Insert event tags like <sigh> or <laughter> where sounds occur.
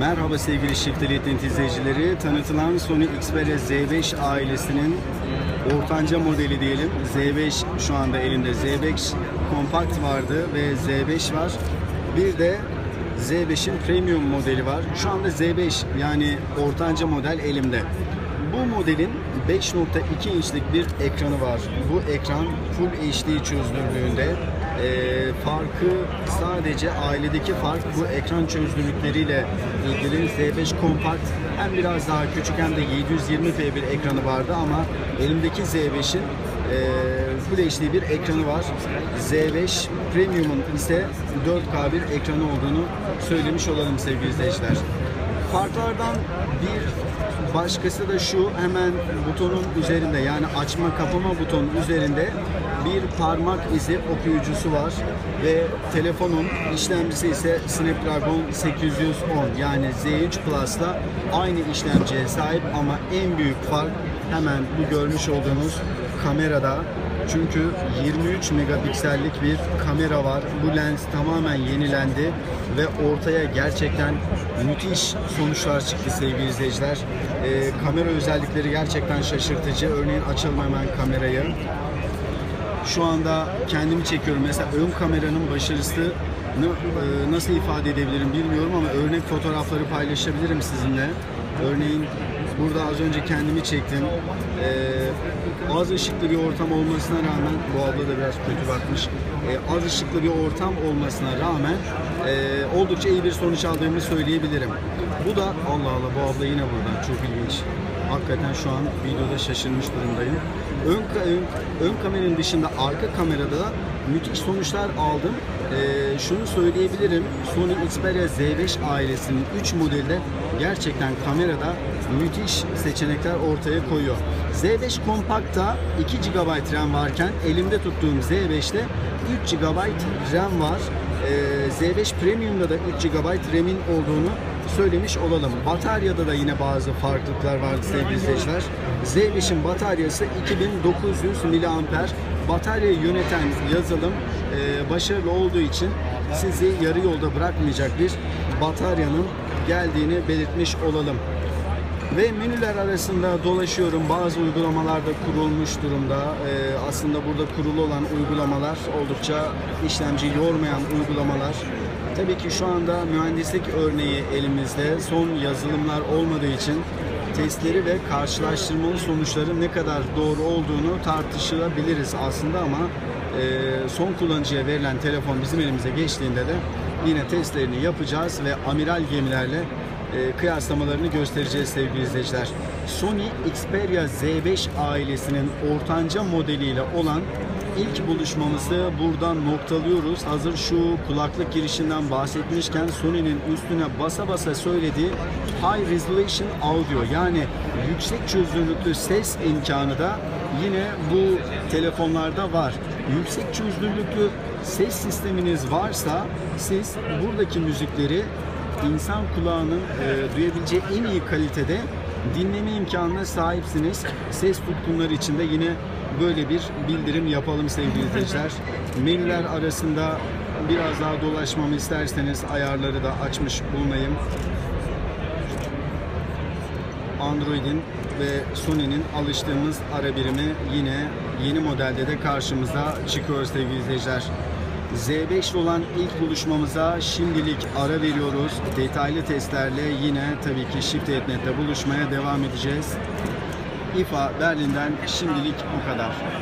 Merhaba sevgili Shift Elite izleyicileri. Tanıtılan Sony Xperia Z5 ailesinin ortanca modeli diyelim. Z5 şu anda elimde. Z5 kompakt vardı ve Z5 var. Bir de Z5'in premium modeli var. Şu anda Z5 yani ortanca model elimde. Bu modelin 5.2 inçlik bir ekranı var. Bu ekran Full HD çözünürlüğünde. Ee, farkı sadece ailedeki fark bu ekran çözünürlükleriyle ilgili Z5 kompakt hem biraz daha küçük hem de 720p bir ekranı vardı ama elimdeki Z5'in e, Full HD bir ekranı var. Z5 Premium'un ise 4K bir ekranı olduğunu söylemiş olalım sevgili izleyiciler. Farklardan bir başkası da şu hemen butonun üzerinde yani açma kapama butonun üzerinde bir parmak izi okuyucusu var ve telefonun işlemcisi ise Snapdragon 810 yani Z3 Plus'la aynı işlemciye sahip ama en büyük fark hemen bu görmüş olduğunuz kamerada çünkü 23 megapiksellik bir kamera var. Bu lens tamamen yenilendi ve ortaya gerçekten müthiş sonuçlar çıktı sevgili izleyiciler. Ee, kamera özellikleri gerçekten şaşırtıcı. Örneğin açalım hemen kamerayı. Şu anda kendimi çekiyorum. Mesela ön kameranın başarısı e, nasıl ifade edebilirim bilmiyorum ama örnek fotoğrafları paylaşabilirim sizinle. Örneğin burada az önce kendimi çektim. Ee, az ışıklı bir ortam olmasına rağmen bu abla da biraz kötü bakmış. Ee, az ışıklı bir ortam olmasına rağmen e, oldukça iyi bir sonuç aldığımı söyleyebilirim. Bu da Allah Allah bu abla yine burada. Çok ilginç. Hakikaten şu an videoda şaşırmış durumdayım. Ön, ön, ön kameranın dışında arka kamerada da müthiş sonuçlar aldım. Ee, şunu söyleyebilirim. Sony Xperia Z5 ailesinin 3 modelde gerçekten kamerada müthiş seçenekler ortaya koyuyor. Z5 Compact'ta 2 GB RAM varken elimde tuttuğum Z5'te 3 GB RAM var. Ee, Z5 Premium'da da 3 GB RAM'in olduğunu söylemiş olalım. Bataryada da yine bazı farklılıklar vardı sevgili izleyiciler. Z5'in bataryası 2900 mAh. Bataryayı yöneten yazılım e, başarılı olduğu için sizi yarı yolda bırakmayacak bir bataryanın geldiğini belirtmiş olalım. Ve menüler arasında dolaşıyorum. Bazı uygulamalarda kurulmuş durumda. Ee, aslında burada kurulu olan uygulamalar oldukça işlemci yormayan uygulamalar. Tabii ki şu anda mühendislik örneği elimizde. Son yazılımlar olmadığı için testleri ve karşılaştırmalı sonuçların ne kadar doğru olduğunu tartışabiliriz aslında ama e, son kullanıcıya verilen telefon bizim elimize geçtiğinde de yine testlerini yapacağız ve amiral gemilerle e, kıyaslamalarını göstereceğiz sevgili izleyiciler. Sony Xperia Z5 ailesinin ortanca modeliyle olan ilk buluşmamızı buradan noktalıyoruz. Hazır şu kulaklık girişinden bahsetmişken Sony'nin üstüne basa basa söylediği High Resolution Audio yani yüksek çözünürlüklü ses imkanı da yine bu telefonlarda var. Yüksek çözünürlüklü ses sisteminiz varsa siz buradaki müzikleri insan kulağının e, duyabileceği en iyi kalitede dinleme imkanına sahipsiniz. Ses tutkunları için de yine böyle bir bildirim yapalım sevgili <laughs> izleyiciler. Menüler arasında biraz daha dolaşmamı isterseniz ayarları da açmış bulunayım. Android'in ve Sony'nin alıştığımız ara birimi yine yeni modelde de karşımıza çıkıyor sevgili izleyiciler. Z5 ile olan ilk buluşmamıza şimdilik ara veriyoruz. Detaylı testlerle yine tabii ki Shift.net'te buluşmaya devam edeceğiz. İFA Berlin'den şimdilik bu kadar.